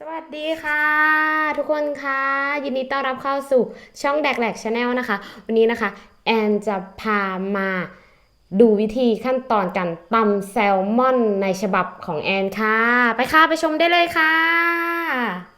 สวัสดีค่ะ ทุกคนคะยินดีต้อนรับเข้าสู่ช่องแดกแหลกชาแนลนะคะ วันนี้นะคะ แอนจะพามาดูวิธีขั้นตอนการตำแซลมอนในฉบับของแอนค่ะ ไปค่ะ ไปชมได้เลยค่ะ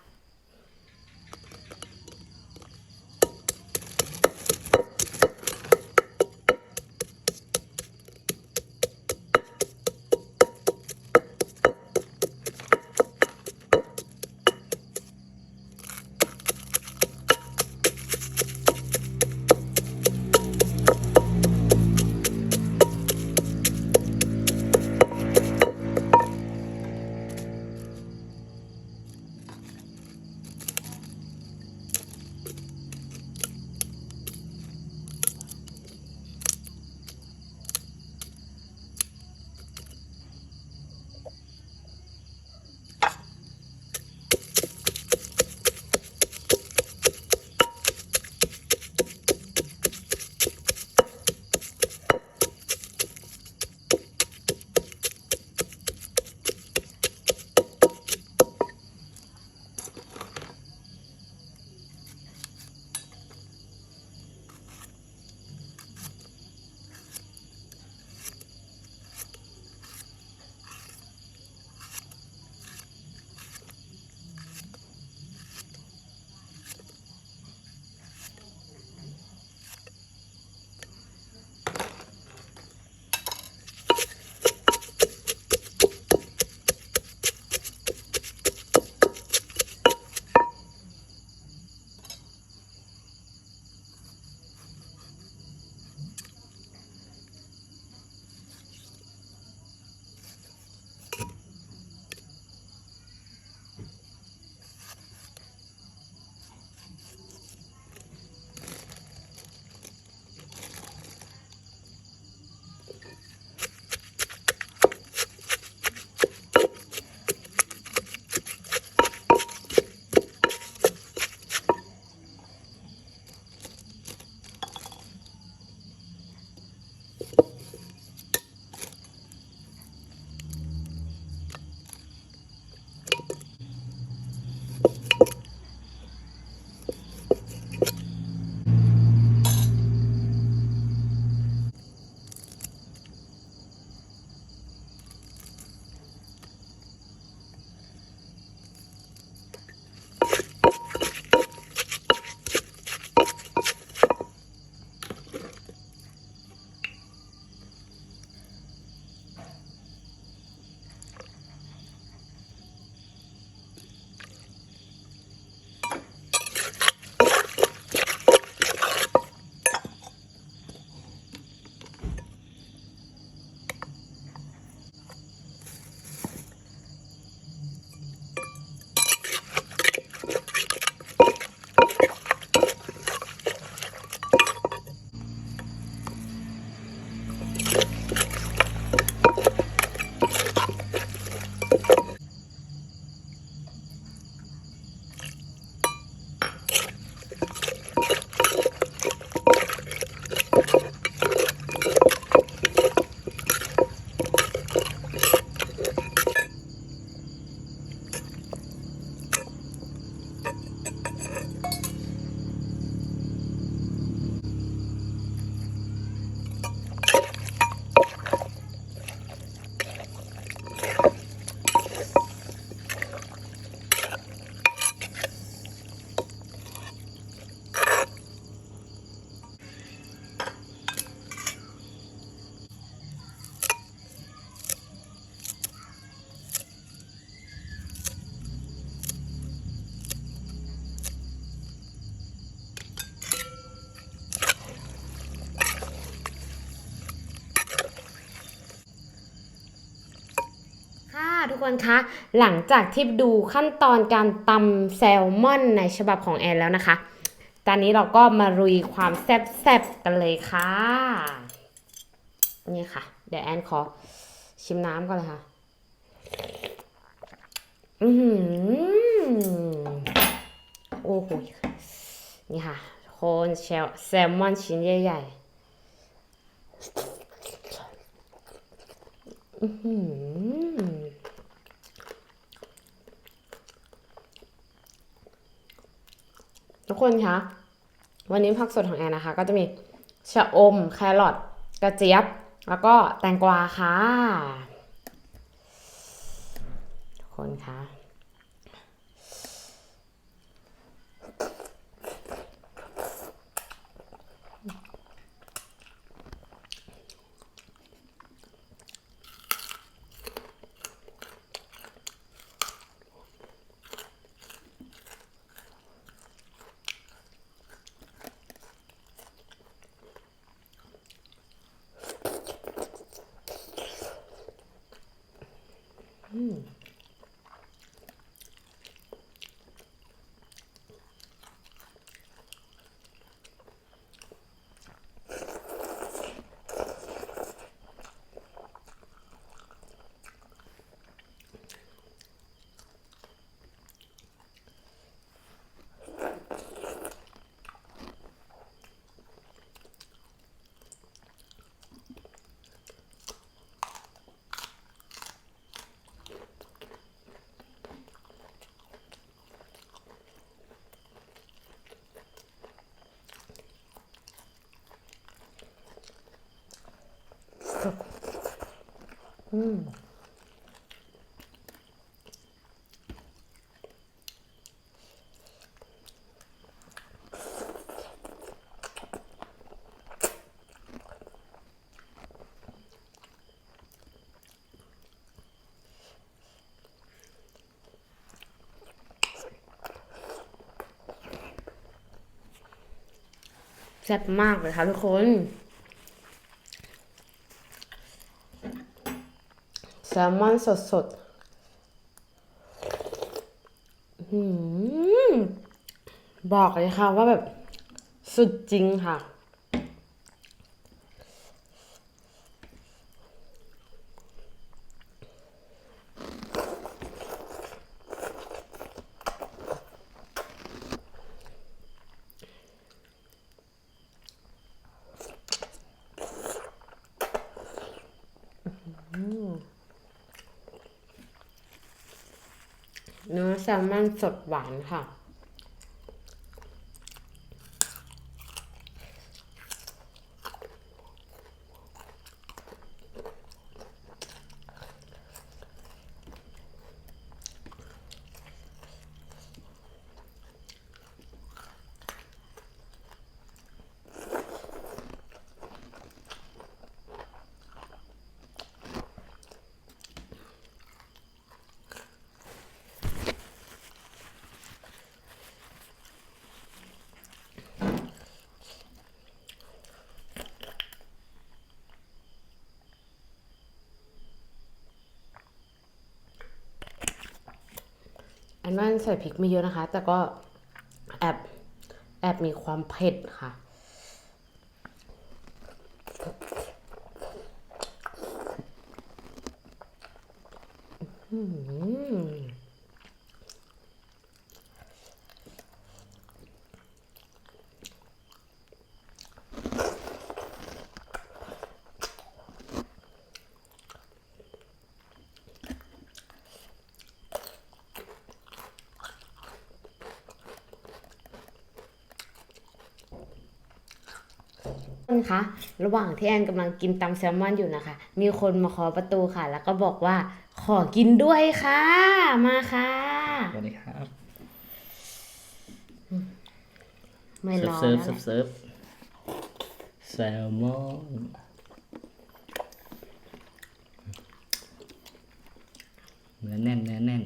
ทุกคนคะ หลังจากที่ดูขั้นตอนการตำแซลมอนในฉบับของแอนแล้วนะคะ ตอนนี้เราก็มารุยความแซ่บๆกันเลยค่ะ นี่ค่ะ เดี๋ยวแอนขอชิมน้ำก่อนเลยค่ะ อือหือโอ้โห นี่ค่ะโคนแซลแซลมอนชิ้นใหญ่ๆอือหือ ทุกคนคะวันนี้ผักสดของแอนนะคะ ก็จะมีชะอม แครอทกระเจี๊ยบ แล้วก็แตงกวาค่ะ ทุกคนคะ อืมแซ่บมากเลยค่ะทุกคน แซ ลมอนสดสดบอกเลยค่ะว่าแบบสุดจริงค่ะ เนื้อแซลมอนสดหวานค่ะ อันนั้นใส่พริกไม่เยอะนะคะ แต่ก็แอบแอบมีความเผ็ดค่ะ อืม คนคะ ระหว่างที่แอนกำลังกินตำแซลมอนอยู่นะคะ มีคนมาเคาะประตูค่ะ แล้วก็บอกว่าขอกินด้วยค่ะ มาค่ะ สวัสดีครับไม่รอเซิร์ฟแล้วเซิร์ฟแหละเซิร์ฟแซลมอนเนื้อแน่นเนื้อแน่น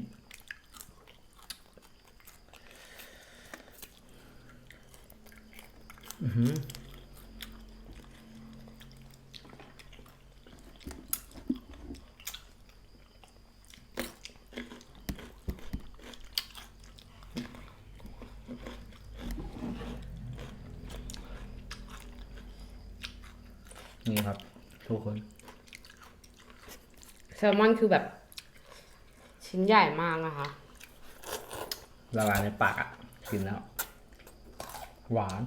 อือหือนี่ครับ ทุกคน แซลมอนคือแบบ ชิ้นใหญ่มากนะคะ ละลายในปากอะ กินแล้ว หวาน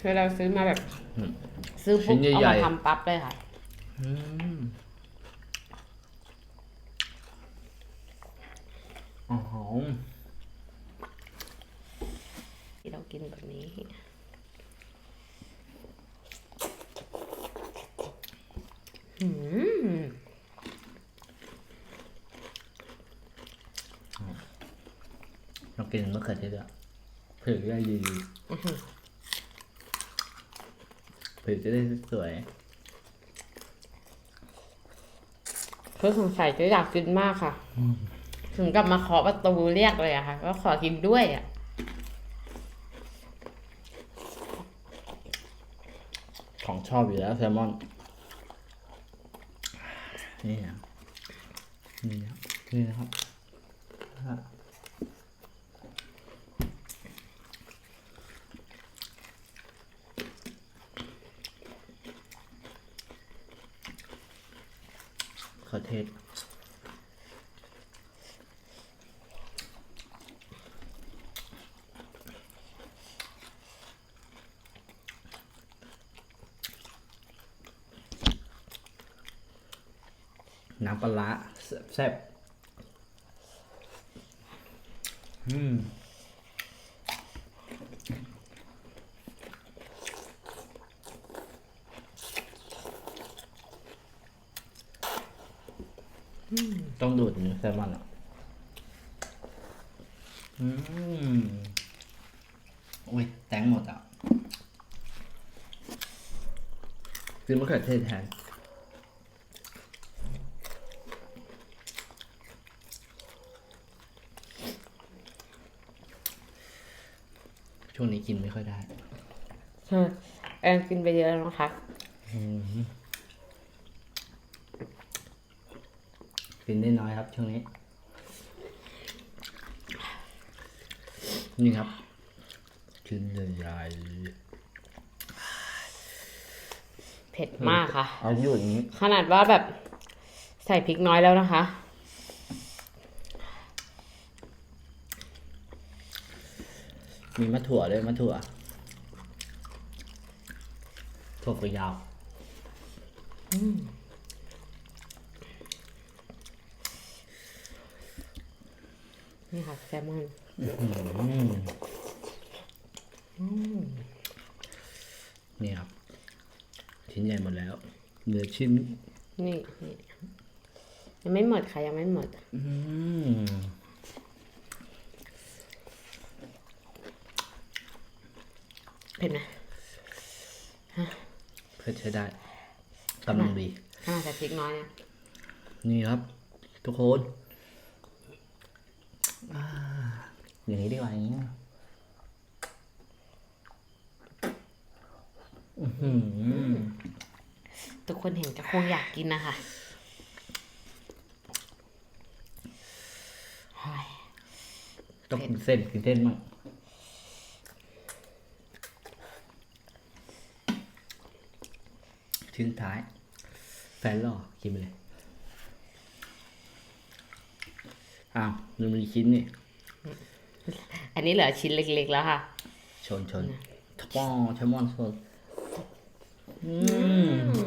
คือเราซื้อมาแบบ อืม ซื้อปุ๊บชิ้นเอาใหญ่มาๆ ทำปั๊บเลยค่ะ อืมอ๋อมที่เรากินแบบนี้ อืม เรากินมะเขือเทศด้วยผิวจะได้ดีผิวจะได้สวยเพื่อสงสัยจะอยากกินมากค่ะ ถึงกับมาเคาะประตูเรียกเลยอะค่ะก็ขอกินด้วยอะของชอบอยู่แล้วแซลมอน นี่นะนี่นะนี่นะครับฮะขอเทศ น้ำปลาร้าแซ่บๆอืมต้องดูดเนื้อแซลมอนอะ อืมโอ้ย แตงหมดอะซื้อมะเขือเทศแทน ช่วงนี้กินไม่ค่อยได้แอนกินไปเยอะแล้วนะคะกินได้น้อยครับ ช่วงนี้ นี่ครับ ชิ้นใหญ่เผ็ดมากค่ะๆเอาอยู่อย่างนี้ ขนาดว่าแบบใส่พริกน้อยแล้วนะคะ มีมะถั่วด้วยมะถั่ว ถั่วฝักยาวนี่ค่ะแซลมอนนี่ครับ ชิ้นใหญ่หมดแล้ว เหลือชิ้น นี่นี่ยังไม่หมดค่ะ ยังไม่หมด อืม เผ็ดไหมเพื่อใช้ได้กำลังดีขนาดใส่พริกน้อยเนี่ยนี่ครับ ทุกคนอ่าอย่างนี้ดีกว่าอย่างนี้อื้อหือทุกคนเห็นจะคงอยากกินนะคะเฮ้ยต้องกินเส้นกินเส้นมั่ง ชิ้นท้าย แฟนหล่อกินไปเลยอ้าวมันมีชิ้นนี่อันนี้เหลือชิ้นเล็กๆแล้วค่ะ ชนชนทปองแชมอนชนอืม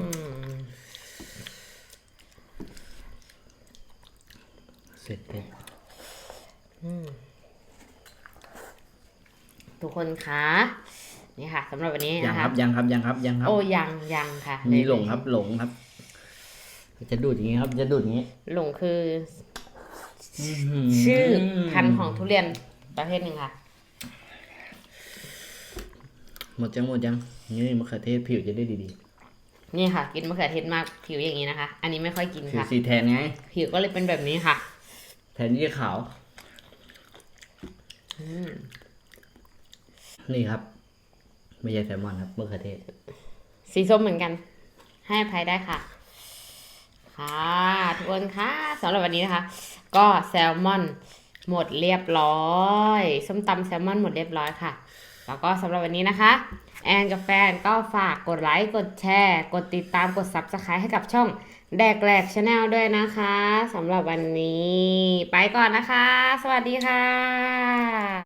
เสร็จเลยทุกคนคะ นี่ค่ะสำหรับวันนี้ยังนะคคะรับยังครับยังครับยังครับโอ้ยังยังค่ะมีหลงครับหลงครับ จะดูดอย่างนี้ครับ จะดูดอย่างนี้หลงคือ ชื่อพันธุ์ของทุเรียนประเภทหนึ่งค่ะ หมดจังหมดยังนี่มะเขือเทศผิวจะได้ดีนี่ค่ะ กินมะเขือเทศมากผิวอย่างนี้นะคะ อันนี้ไม่ค่อยกินๆผิวค่ะ สีแทนไง ผิวก็เลยเป็นแบบนี้ค่ะ แทนที่จะขาว อืม นี่ครับ ไม่ใช่แซลมอนครับมะเขือเทศ สีส้มเหมือนกัน ให้อภัยได้ค่ะ ค่ะทุกคนค่ะสำหรับวันนี้นะคะ ก็แซลมอนหมดเรียบร้อยส้มตำแซลมอนหมดเรียบร้อยค่ะ แล้วก็สำหรับวันนี้นะคะ แอนกับแฟนก็ฝากกดไลค์กดแชร์ กดติดตามกด Subscribe ให้กับช่องแดกแหลกชาแนลด้วยนะคะสำหรับวันนี้ ไปก่อนนะคะ สวัสดีค่ะ